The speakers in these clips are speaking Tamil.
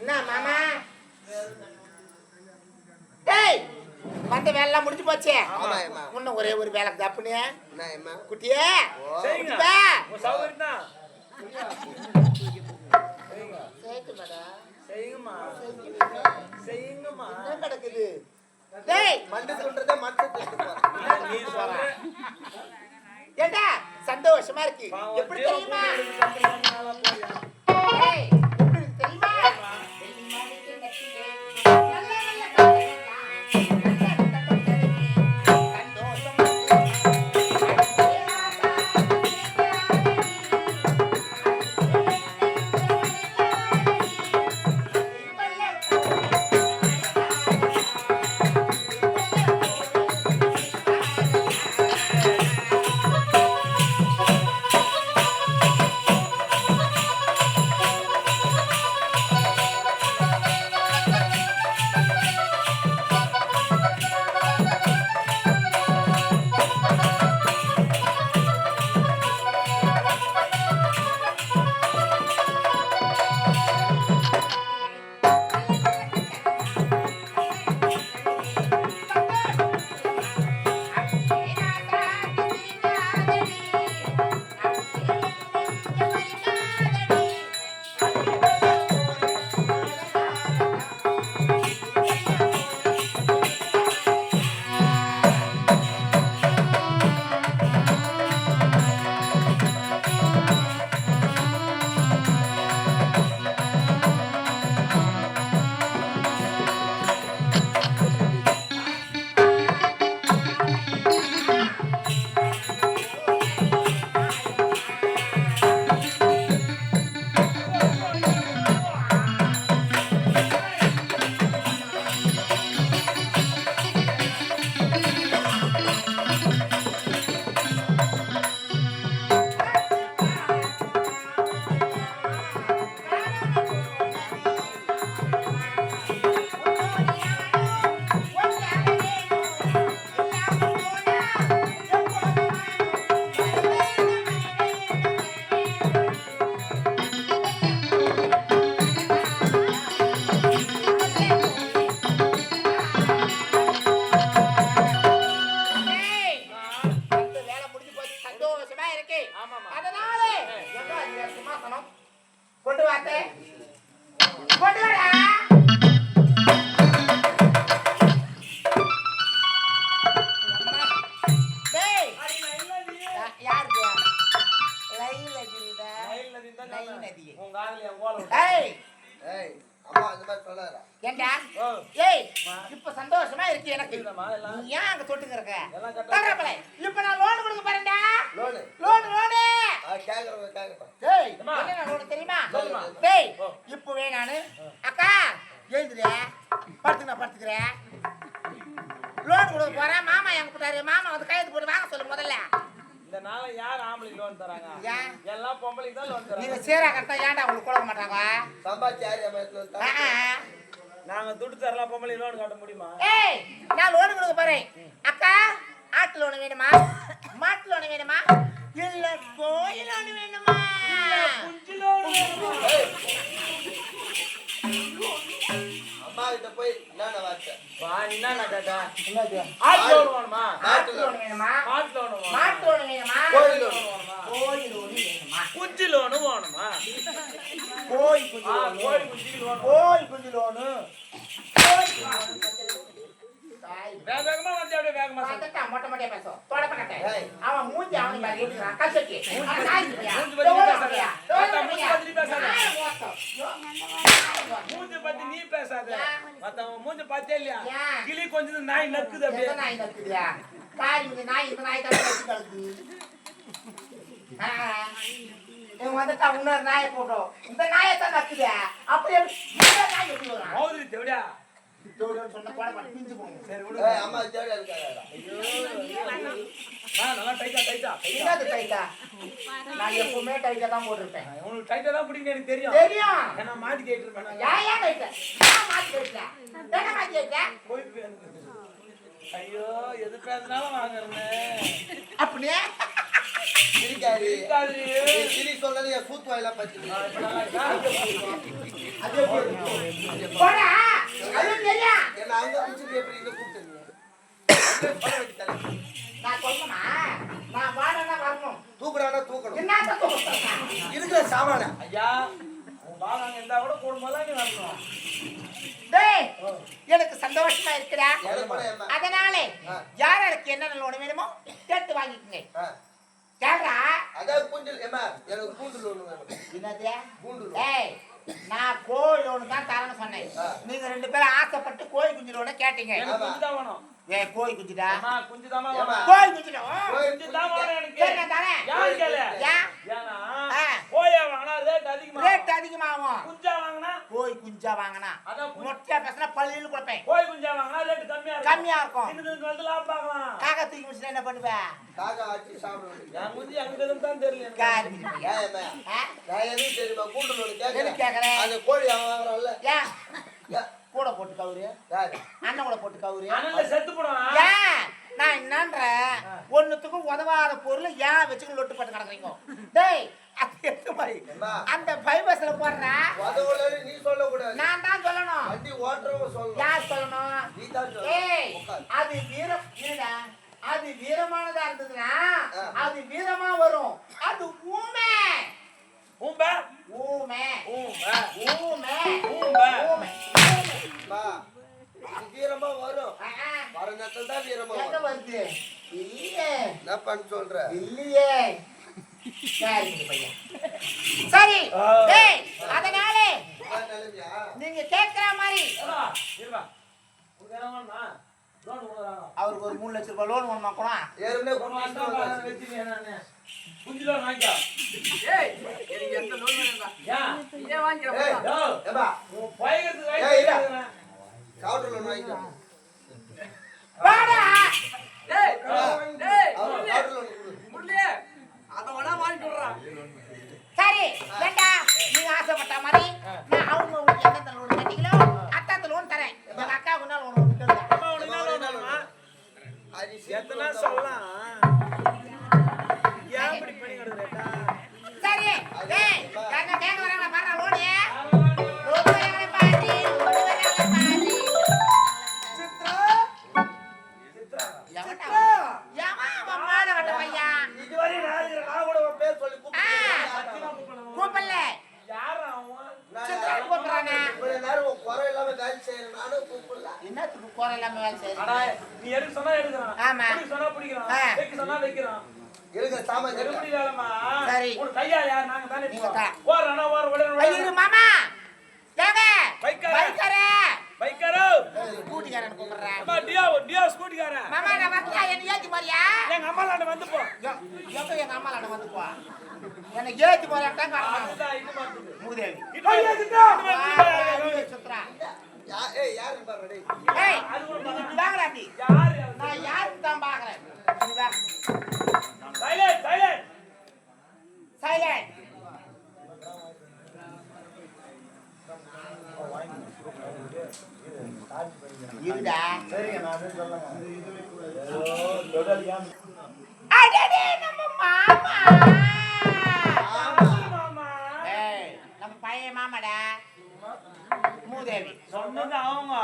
என்ன மாமா? டேய் வந்த வேலை எல்லாம் முடிஞ்சு போச்சு? இன்னும் ஒரே ஒரு வேலை தப்புனே குட்டியே கிடக்குது? டேய். மண்டு சொல்றதே மண்டு நீ சொல்ற. ஏண்டா? சந்தோஷமா இருக்கு. எப்படி தெரியுமா? படுத்துக்க நான் படுத்துக்கிறேன் லோன் கொடுக்க போறேன். மாமா எங்க போட்டாரு மாமா வந்து கையெழுத்து போட்டு வாங்க சொல்லு முதல்ல. இந்த நாள யார் ஆம்பளைக்கு லோன் தராங்க? எல்லாம் பொம்பளைக்கு தான் லோன் நீங்க தராங்க சேரா கரெக்டா ஏன்டா உங்களுக்கு கொடுக்க மாட்டாங்க சம்பாதிச்சு யார். நாங்க துட்டு தரலாம் பொம்பளை லோன் கட்ட முடியுமா? ஏய் நான் லோன் கொடுக்க போறேன். அக்கா ஆட்டு லோன் வேணுமா? மாட்டு லோன் வேணுமா? இல்ல கோயில் லோன் வேணுமா? குஞ்சு லோன் வேணுமா? கிட்ட போய் என்னென்ன வார்த்தை? வா, என்னண்ணா கேட்டா? என்னது? ஆட்டு லோன் வேணுமா ஆட்டு லோன் வேணுமா? மாட்டு லோன் வேணுமா மாட்டு லோன் வேணுமா? கோயில் லோன் வேணுமா? கோயில் லோன் வேணுமா? குஞ்சு லோனு வேணுமா கோயில் குஞ்சு லோனு. கோழி குஞ்சு லோனு. கோயில் குஞ்சு லோனு. வேக வேகமா வந்து அப்படியே வேகமா. பார்த்துட்டா, மொட்டை மொட்டையா பேசும். தொட. ஏய். அவன் மூஞ்சி அவனுக்கு பாரு, எடுக்கிறான். கசக்கி. அவன் நாய் இல்லையா? மூஞ்சி பத்தி நீ பேசாத? மத்தவன் மூஞ்ச பார்த்தே இல்லையா? கிளி கொஞ்சம் நாய் நக்குது அப்படியே நாய் நக்குதுயா? காரி இந்த நாய் இந்த நாய் தான் நக்கு கிடக்குது. ஆ, இவன் வந்துட்டா இன்னொரு நாயை போட்டோம் இந்த நாயை தான் நக்குது அப்படி எப்படி இந்த நாய் எப்படி வரும் நான் நல்லா டைட்டா டைட்டா டைட்டா எப்பவுமே டைட்டா தான் போட்டிருப்பேன் உனக்கு டைட்டா தான் பிடிக்கும் எனக்கு தெரியும் தெரியும் மாட்டி கேட்டு ஏன் ஏன் டைட்டா மாத்தி மாத்தி போய் ஐயோ எது பேசினாலும் வாங்குறேன் அப்படியே சிரிக்காது சிரி என் சூத்து வாயில பத்தி அது போடா அது தெரியும் என்ன அங்க பிடிச்சிட்டு எப்படி இங்க கூப்பிட்டு சொல்ல வைக்க நான் சொல்லணுமா நான் வாடனா வரணும் தூக்குறானா தூக்கணும் என்னத்த தூக்கம் இருக்கிற சாமான ஐயா உன் பாகம் இருந்தா கூட போடும்போது நீ வரணும். டேய் எனக்கு சந்தோஷமா எனக்கு ஏம்மா? அதனாலே. யார் யாருக்கு என்ன லோன் வேணுமோ கேட்டு வாங்கிக்கங்க. கேட்றா அதான் கூந்தல் ஏமா எனக்கு கூந்தல் ஒண்ணு வேணும். என்னது? கூந்தல் ஏய் நான் கோழி லோனு தான் தரேன்னு சொன்னேன். நீங்க ரெண்டு பேரும் ஆசைப்பட்டு கோழி குஞ்சு லோனு கேட்டீங்க எனக்கு குஞ்சு தான் வேணும் ஏ கோழி குஞ்சுடா. அம்மா குஞ்சு தாமா ஏம்மா? வேணும் கோழி குஞ்சுடா. குஞ்சு தான் வேணும் எனக்கு. சரி நான் தரேன். யாரு கேளு? ஏன் ஏன்னா ஆ. கோயா வாங்கினா ரேட் அதிகமா ரேட் அதிகமாகும். குஞ்சா வாங்கினா? கோழி குஞ்சா வாங்கினா. அதான் மொட்டையா பேசினா பள்ளியில் கொடுப்பேன். கோழி குஞ்சா வாங்கினா ரேட் கம்மியா இருக்கும். கம்மியா இருக்கும். சின்னதுக்கு வந்து லாபம் பார்க்கலாம். காக்கா தூக்கி முடிச்சுனா என்ன பண்ணுவேன் காக்கா ஆச்சு சாப்பிடுவேன் குஞ்சு எங்க தான் தெரியல எனக்கு. காரி? ஆ? நான் எதுவும் தெரியுமா கேக்குறேன்? அந்த கோழி ஏன்? ஏன்? கூட போட்டு கவுரு? அண்ணன் கூட போட்டு கவுரு. செத்து போடுவான் ஏன் நான் என்னன்றேன் ஒண்ணுத்துக்கும் உதவாத பொருள் ஏன் வச்சுக்க லொட்டு போட்டு கிடக்குறீங்க? டேய் அது மாதிரி. அந்த பைபஸ்ல போடுற. நீ சொல்லக்கூடாது. நான் தான் சொல்லணும். வண்டி ஓட்டுறவங்க சொல்லணும். யார் சொல்லணும்? நீ தான் ஏய். அது வீரம் இருடா அது வீரமானதா இருந்ததுன்னா. அது வீரமா வரும். அது ஊமை. ஊம்ப. ஊமை. ஊம்ப. ஊமை. ஊம்ப. ஊமை. இது வீரமா வரும். வர நேரத்துல தான் வீரமா வரும். வருது? இல்லையே. என்ன பண்ண சொல்ற? இல்லையே. சரி அதனாலே நீங்க கேட்கிற மாதிரி. அவருக்கு ஒரு மூணு லட்சம் ரூபாய் லோன் ஒண்ணு கூட. ஏற்கனவே. சரி ஏண்டா நீங்க ஆசைப்பட்ட மாதிரி நான் அவங்க உங்களுக்கு எந்த லோன் கேட்டீங்களோ அத்தாத்த லோன் தரேன். எங்க. அம்மா, உனக்கு என்ன loan வேணுமா? அரிசி, எத்தனை சொல்லலாம்? ஏன் இப்படி பண்ணி கிடக்குறேடா? சரி டேய் என்ன கேட்க வராங்க பாரு லோனு குறை இல்லாம வேலை அடா, செய்யுது நீ எடுக்க சொன்னா எடுக்கிறான். ஆமா. சொன்னா பிடிக்கிறான். வைக்க சொன்னா வைக்கிறான். சாமான். சரி. யார்? நாங்க தானே நீங்க. தான். உடனே ஐயோ ஓடு. மாமா ஏங்க பைக்காரா? பைக்காரே பைக்காரோ. கூட்டிக்காரன் கூப்பிடுறேன் அம்மா, டியோ, டியோ ஸ்கூட்டிக்காரன். மாமா நான் வரல என்ன ஏத்தி போறியா எங்க அம்மாலாண்ட வந்து போ. எங்க எங்க வந்து போ என்ன ஏத்தி காரணம் அதுதான். மூதேவி. இது யாரு அது? நான் யாருக்கு தான் பாக்குறேன் மூதேவி சொன்னது அவங்க.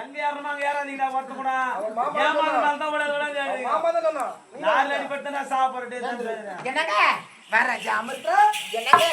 எங்க ஏறணுமோ அங்க ஏறாதீங்கடா ஒருத்த கூட ஏமாறனால தான் சொன்னான். நீ நாலு அடிபட்டு நான் சாப்பிடுறேன் என்னங்க? வர ஜாமத்து என்னங்க?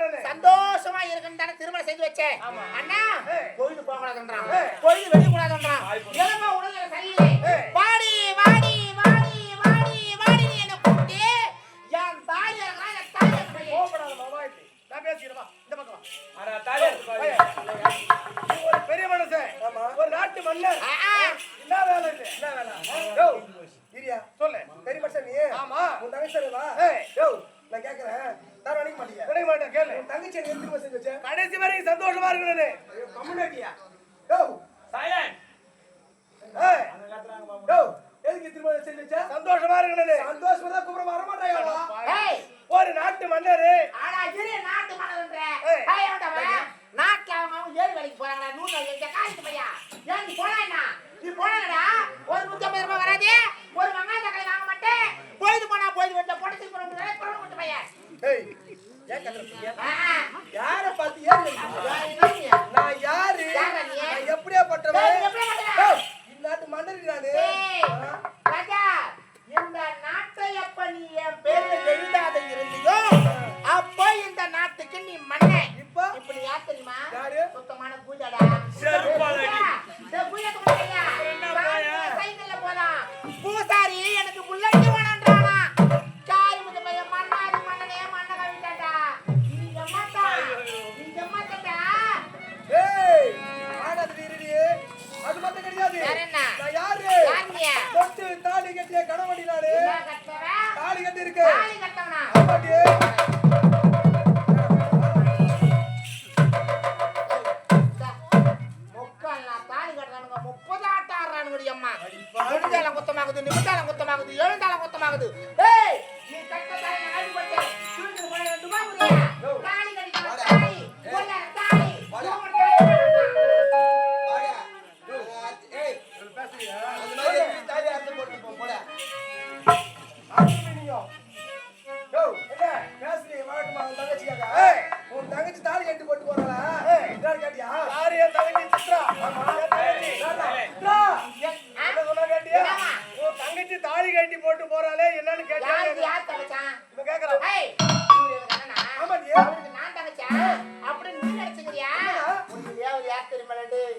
சந்தோஷமா இருக்கணும் திருமணம் செஞ்சு வச்சேன். அண்ணா கோயிலுக்கு போகக்கூடாதுன்றான். கோயிலுக்கு வெளியே கூடாதுன்றான் நூறு ஐயா காசுக்கு பையா ஏன் நீ போலாம் நீ போலாங்கடா ஒரு நூத்தி ஐம்பது ரூபாய் வராதே கட்டிய கணவனிலாடு தாலி கட்டி இருக்கு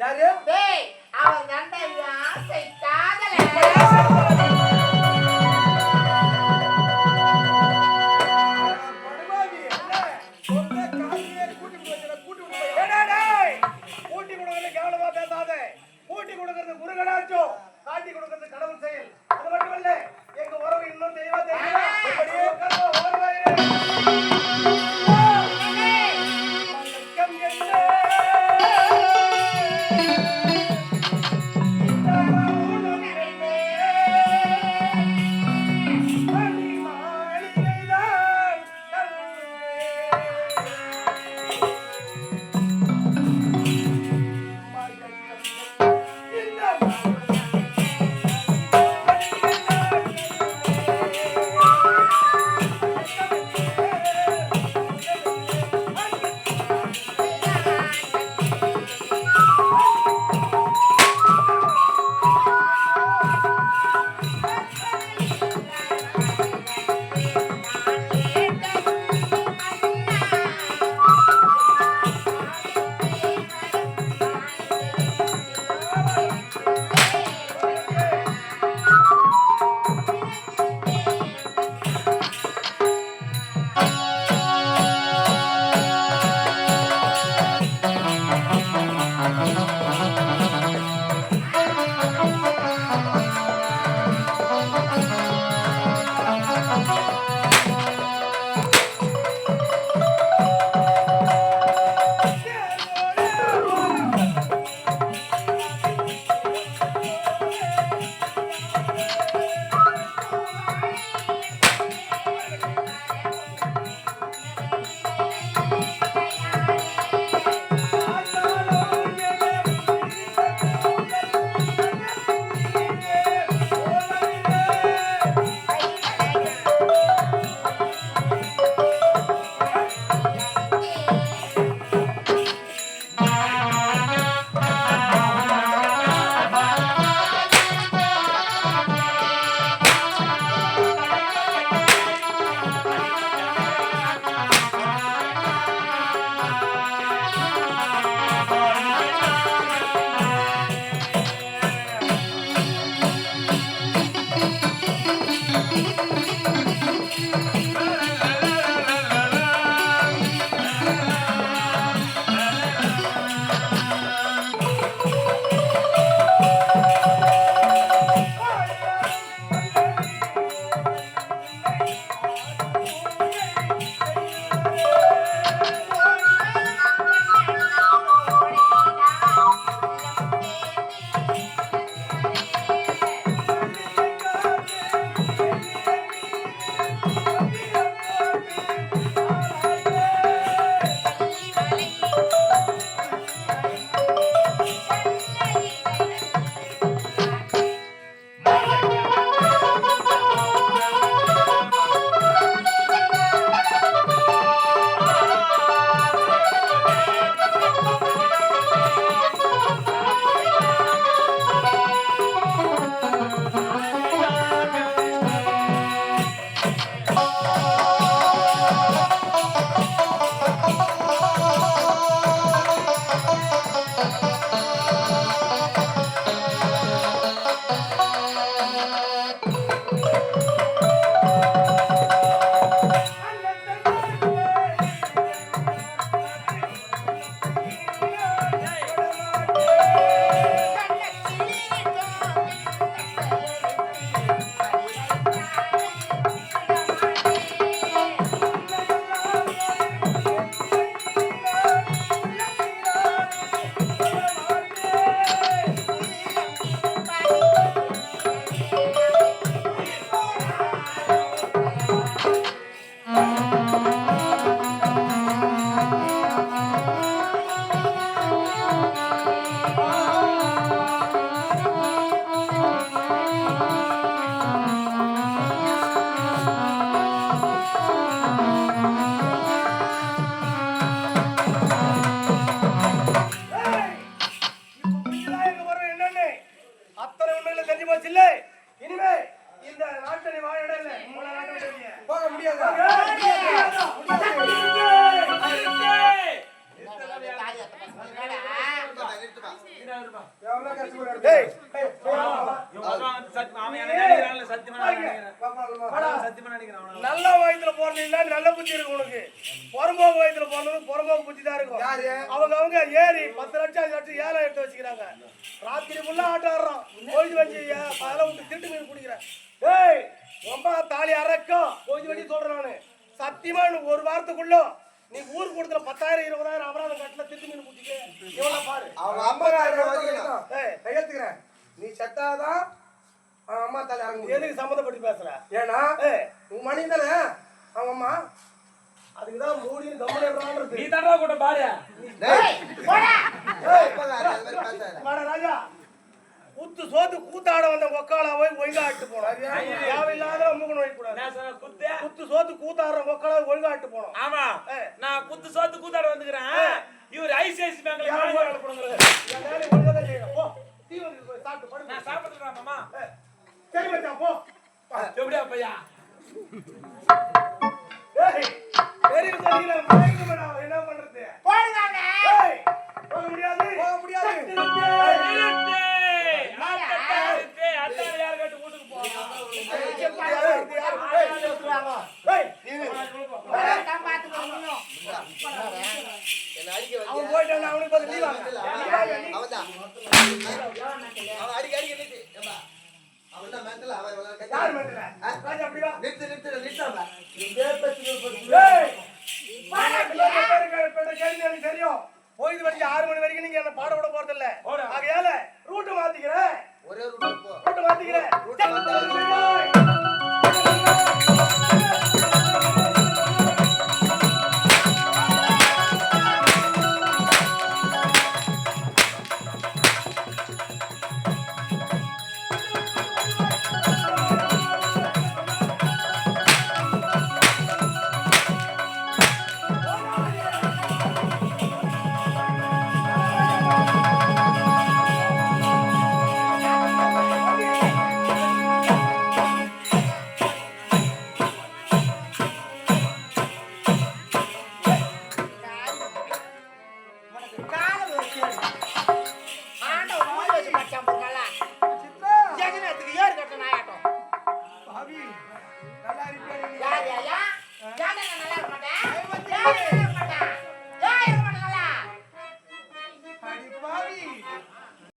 யாரு? பேய் புறம்போக்கு வயதுல பிறந்தது புறம்போக்கு புத்தி தான் இருக்கும். யாரு? அவங்க அவங்க ஏறி பத்து லட்சம் அஞ்சு லட்சம் ஏழை எடுத்து வச்சுக்கிறாங்க. ராத்திரி ஃபுல்லா ஆட்டம் ஆடுறோம். கோயில் வச்சு அதெல்லாம் விட்டு திருட்டு மீன் குடிக்கிறேன் ஏய் ரொம்ப தாலி அறக்கும் கோயில் வண்டி சொல்றேன் நானு. சத்தியமா ஒரு வாரத்துக்குள்ள நீ ஊருக்கு கொடுத்துல பத்தாயிரம் இருபதாயிரம் அபராதம் கட்டல திருட்டு மீன் குடிச்சிட்டு எவ்வளவு பாரு. அவங்க ஏய் கையெழுத்துக்கிறேன் நீ செத்தாதான் அவன் அம்மா தலை முடியும். எதுக்கு சம்மந்தப்பட்டு பேசுற? ஏன்னா உன் மணி தானே? அவங்க அம்மா அதுக்குதான் மூடின்னு கம்மன் நீ தாண்டா கூட பாரு. ராஜா. கூத்து சோத்து கூத்தாட வந்த ஒக்கால போய் ஒழுங்கா ஆட்டு போனோம் தேவையில்லாத நான் சொன்ன குத்து? குத்து சோத்து கூத்தாடுற ஒக்கால ஒழுங்கா ஆட்டு போனோம் ஆமா. நான் குத்து சோத்து கூத்தாட வந்துக்கிறேன். இவர் ஐசிஐசி பேங்க்ல. போ. டீ வந்து போய் சாப்பிட்டு படு. நான் சாப்பிட்டுறேன் மாமா. சரி மச்சான், போ. எப்படியா பையா? ஏய், என்ன பண்றது? போக முடியாது. போக முடியாது. யார் அடிக்க அவனுக்கு அவன் அடிக்க அடிக்க தெரியும். போயிட்டு வரைக்கும் ஆறு மணி வரைக்கும் நீங்க என்ன பாட விட போறது இல்ல. ஆகையால ரூட்டு மாத்திக்கிறேன். ஒரே ஒரு ரூட் ரூட்டு மாத்திக்கிறேன்.